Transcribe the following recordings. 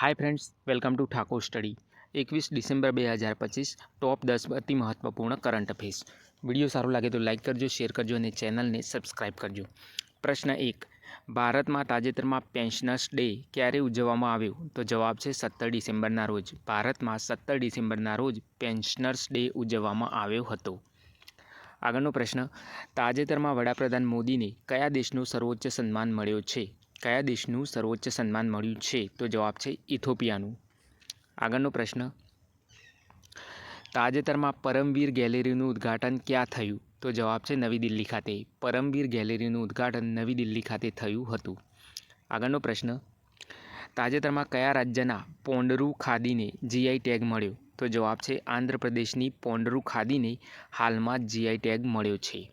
Hi friends welcome to Thakor study એકવીસ December બે હજાર પચીસ ટોપ દસ અતિ મહત્ત્વપૂર્ણ કરંટ અફેર્સ વીડિયો સારો લાગે તો લાઇક કરજો શેર કરજો અને ચેનલને સબસ્ક્રાઇબ કરજો. પ્રશ્ન એક, ભારતમાં તાજેતરમાં પેન્શનર્સ ડે ક્યારે ઉજવવામાં આવ્યો? તો જવાબ છે સત્તર ડિસેમ્બરના રોજ. ભારતમાં સત્તર ડિસેમ્બરના રોજ પેન્શનર્સ ડે ઉજવવામાં આવ્યો હતો. આગળનો પ્રશ્ન, તાજેતરમાં વડાપ્રધાન મોદીને કયા દેશનું સર્વોચ્ચ સન્માન મળ્યો છે? કયા દેશનું સર્વોચ્ચ સન્માન મળ્યું છે? તો જવાબ છે ઇથોપિયાનું. આગળનો પ્રશ્ન. તાજેતરમાં પરમવીર ગેલેરીનું ઉદ્ઘાટન ક્યાં થયું? તો જવાબ છે નવી દિલ્હી ખાતે. પરમવીર ગેલેરીનું ઉદ્ઘાટન નવી દિલ્હી ખાતે થયું હતું. આગળનો પ્રશ્ન. તાજેતરમાં કયા રાજ્યના પોંડરુ ખાદીને જીઆઈ ટેગ મળ્યો? તો જવાબ છે આંધ્રપ્રદેશની પોંડરુ ખાદીને હાલમાં જીઆઈ ટેગ મળ્યો છે.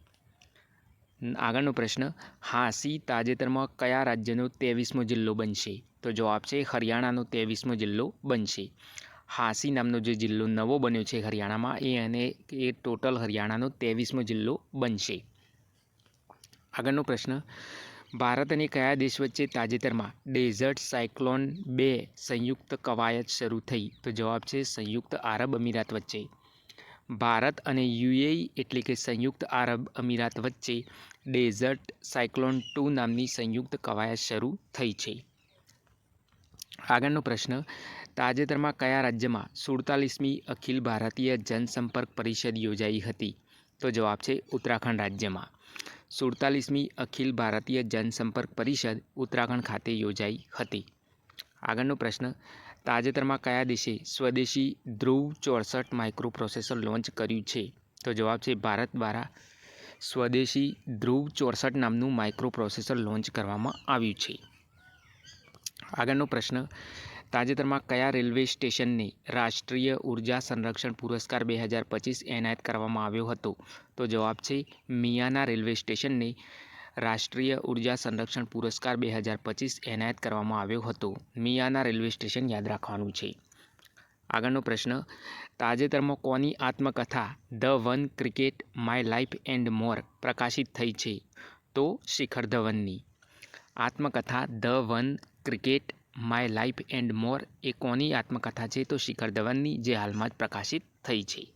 આગળનો પ્રશ્ન, હાંસી તાજેતરમાં કયા રાજ્યનો ત્રેવીસમો જિલ્લો બનશે? તો જવાબ છે હરિયાણાનો ત્રેવીસમો જિલ્લો બનશે. હાંસી નામનો જે જિલ્લો નવો બન્યો છે હરિયાણામાં, એ અને એ ટોટલ હરિયાણાનો ત્રેવીસમો જિલ્લો બનશે. આગળનો પ્રશ્ન, ભારત અને કયા દેશ વચ્ચે તાજેતરમાં ડેઝર્ટ સાયક્લોન બે સંયુક્ત કવાયત શરૂ થઈ? તો જવાબ છે સંયુક્ત આરબ અમીરાત વચ્ચે. ભારત અને યુએઈ એટલે કે સંયુક્ત આરબ અમીરાત વચ્ચે ડેઝર્ટ સાયક્લોન ટુ નામની સંયુક્ત કવાયત શરૂ થઈ છે. આગળનો પ્રશ્ન, તાજેતરમાં કયા રાજ્યમાં સુડતાલીસમી અખિલ ભારતીય જનસંપર્ક પરિષદ યોજાઈ હતી? તો જવાબ છે, ઉત્તરાખંડ રાજ્યમાં. સુડતાલીસમી અખિલ ભારતીય જનસંપર્ક પરિષદ ઉત્તરાખંડ ખાતે યોજાઈ હતી. આગળનો પ્રશ્ન તાજેતરમાં કયા દેશે સ્વદેશી ધ્રુવ ચોસઠ માઇક્રો પ્રોસેસર લોન્ચ કર્યું છે? તો જવાબ છે ભારત દ્વારા સ્વદેશી ધ્રુવ ચોસઠ નામનું માઇક્રો પ્રોસેસર લોન્ચ કરવામાં આવ્યું છે. આગળનો પ્રશ્ન, તાજેતરમાં કયા રેલવે સ્ટેશનને રાષ્ટ્રીય ઊર્જા સંરક્ષણ પુરસ્કાર બે હજાર પચીસ એનાયત કરવામાં આવ્યો હતો? તો જવાબ છે મિયાના રેલવે સ્ટેશનને રાષ્ટ્રીય ઊર્જા સંરક્ષણ પુરસ્કાર બે હજાર પચીસ એનાયત કરવામાં આવ્યો હતો. મિયાના રેલવે સ્ટેશન યાદ રાખવાનું છે. આગળનો પ્રશ્ન, તાજેતરમાં કોની આત્મકથા the one cricket my life and more પ્રકાશિત થઈ છે? તો શિખર ધવનની. આત્મકથા the one cricket my life and more એ કોની આત્મકથા છે? તો શિખર ધવનની જે હાલમાં જ પ્રકાશિત થઈ છે.